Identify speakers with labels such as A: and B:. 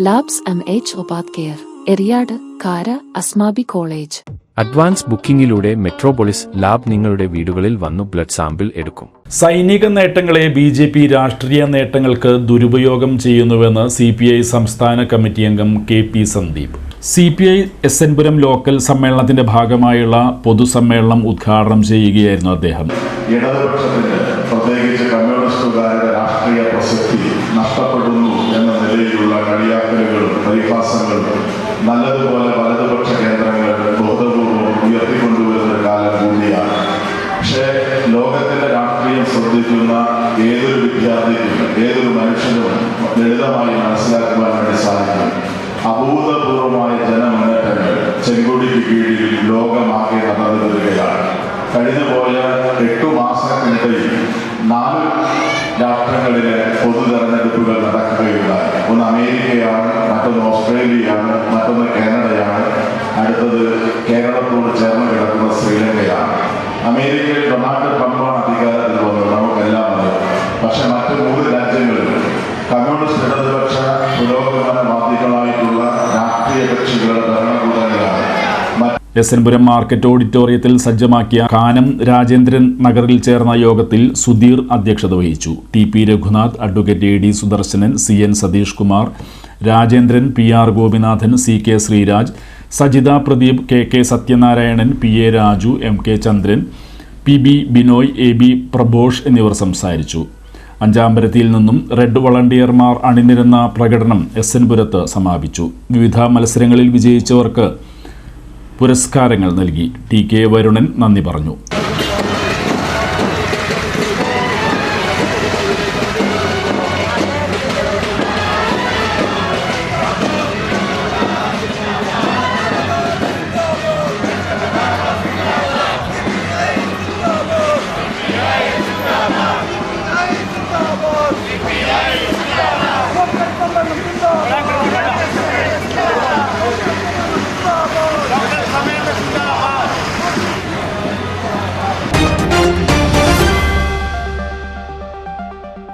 A: Labs M H ഉപാധ്യർ care Eriyad Kara Asmabi college
B: advance ബുക്കിംഗിലൂടെ Metropolis lab നിങ്ങളുടെ വീടുകളിൽ വന്നു blood sample എടുക്കും.
C: സൈനിക നേട്ടങ്ങളെ ബി ജെ പി രാഷ്ട്രീയ നേട്ടങ്ങൾക്ക് ദുരുപയോഗം ചെയ്യുന്നുവെന്ന് സി പി ഐ സംസ്ഥാന കമ്മിറ്റി അംഗം K P Sandeep. C P I S N Puram local സമ്മേളനത്തിന്റെ ഭാഗമായുള്ള പൊതുസമ്മേളനം ഉദ്ഘാടനം ചെയ്യുകയായിരുന്നു അദ്ദേഹം.
D: ശ്രദ്ധിക്കുന്ന ഏതൊരു വിദ്യാർത്ഥിക്കും ഏതൊരു മനുഷ്യനും ലളിതമായി മനസ്സിലാക്കുവാൻ വേണ്ടി സാധിക്കും. അഭൂതപൂർവമായ ജനമുന്നേറ്റങ്ങൾ ചെങ്കൊടിക്ക് കീഴിൽ ലോകമാകെ നടന്നു വരികയാണ് കഴിഞ്ഞു പോയ എട്ടു മാസത്തിനിടയിൽ നാല് രാഷ്ട്രങ്ങളിലെ പൊതു തെരഞ്ഞെടുപ്പുകൾ നടക്കുകയുണ്ടായി. ഒന്ന് അമേരിക്കയാണ് മറ്റൊന്ന് ഓസ്ട്രേലിയയാണ് മറ്റൊന്ന് കാനഡയാണ്. അടുത്തത് കേരളത്തോട് ചേർന്ന് കിടക്കുന്ന ശ്രീലങ്കയാണ്. അമേരിക്കയിൽ ഡൊണാൾഡ് ട്രംപാണ്
C: എസ് എൻ പുരം മാർക്കറ്റ് ഓഡിറ്റോറിയത്തിൽ സജ്ജമാക്കിയ കാനം രാജേന്ദ്രൻ നഗറിൽ ചേർന്ന യോഗത്തിൽ സുധീർ അധ്യക്ഷത വഹിച്ചു. T P Raghunath advocate A D Sudarsanan C N Satheesh Kumar Rajendran P R Gopinathan C K Sreeraj Sajitha Pradeep K K Sathyanarayanan P A Raju M K Chandran P B Binoy A B Prabhosh എന്നിവർ സംസാരിച്ചു. അഞ്ചാമ്പരത്തിയിൽ നിന്നും red വളണ്ടിയർമാർ അണിനിരുന്ന പ്രകടനം S N പുരത്ത് സമാപിച്ചു. വിവിധ മത്സരങ്ങളിൽ വിജയിച്ചവർക്ക് പുരസ്കാരങ്ങൾ നൽകി ടി കെ വരുണൻ നന്ദി പറഞ്ഞു